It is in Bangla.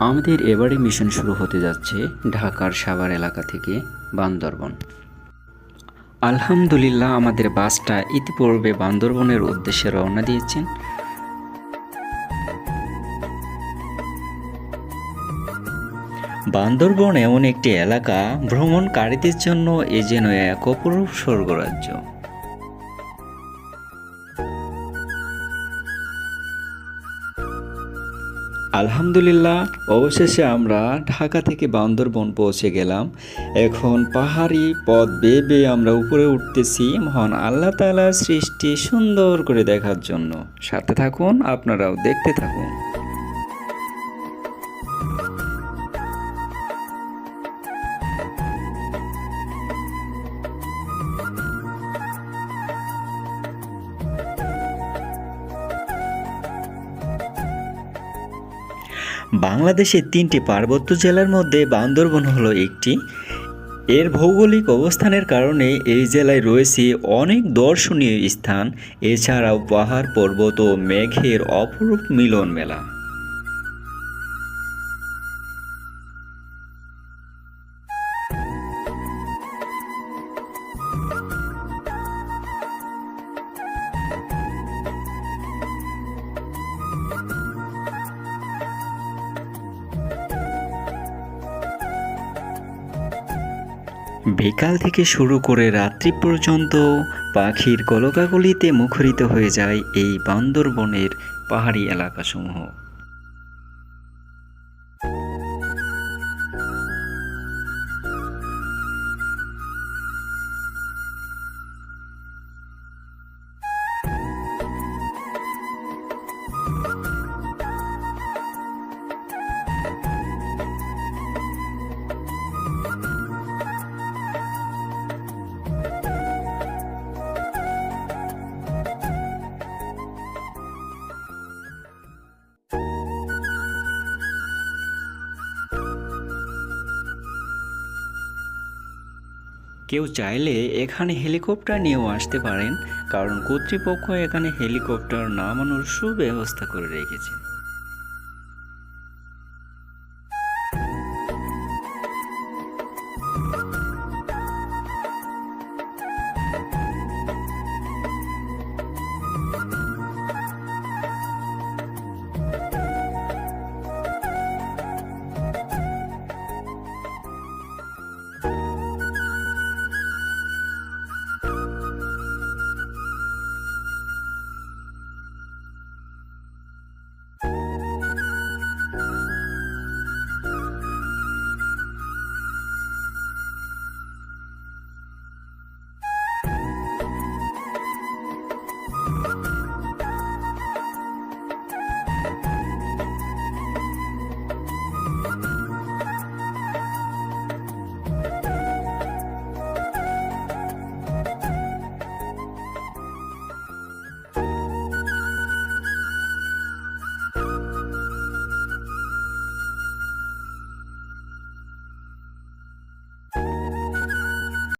আমাদের এবারে মিশন শুরু হতে যাচ্ছে ঢাকার সাভার এলাকা থেকে বান্দরবন। আলহামদুলিল্লাহ, আমাদের বাসটা ইতিপূর্বে বান্দরবনের উদ্দেশ্যে রওনা দিয়েছেন। বান্দরবন এমন একটি এলাকা ভ্রমণকারীদের জন্য এ যেন এক অপরূপ স্বর্গরাজ্য। আলহামদুলিল্লাহ, অবশেষে আমরা ঢাকা থেকে বান্দরবন পৌঁছে গেলাম। এখন পাহাড়ি পথ বেয়ে বেয়ে আমরা উপরে উঠতেছি মহান আল্লাহ তালার সৃষ্টি সুন্দর করে দেখার জন্য। সাথে থাকুন, আপনারাও দেখতে থাকুন। বাংলাদেশের তিনটি পার্বত্য জেলার মধ্যে বান্দরবন হলো একটি। এর ভৌগোলিক অবস্থানের কারণে এই জেলায় রয়েছে অনেক দর্শনীয় স্থান। এছাড়াও পাহাড়, পর্বত ও মেঘের অপরূপ মিলন মেলা বিকাল থেকে শুরু করে রাত্রি পর্যন্ত পাখির কলকাগুলিতে মুখরিত হয়ে যায় এই বান্দরবনের পাহাড়ি এলাকাসমূহ। কেউ চাইলে এখানে হেলিকপ্টার নিয়েও আসতে পারেন, কারণ কর্তৃপক্ষ এখানে হেলিকপ্টার নামানোর সুব্যবস্থা করে রেখেছে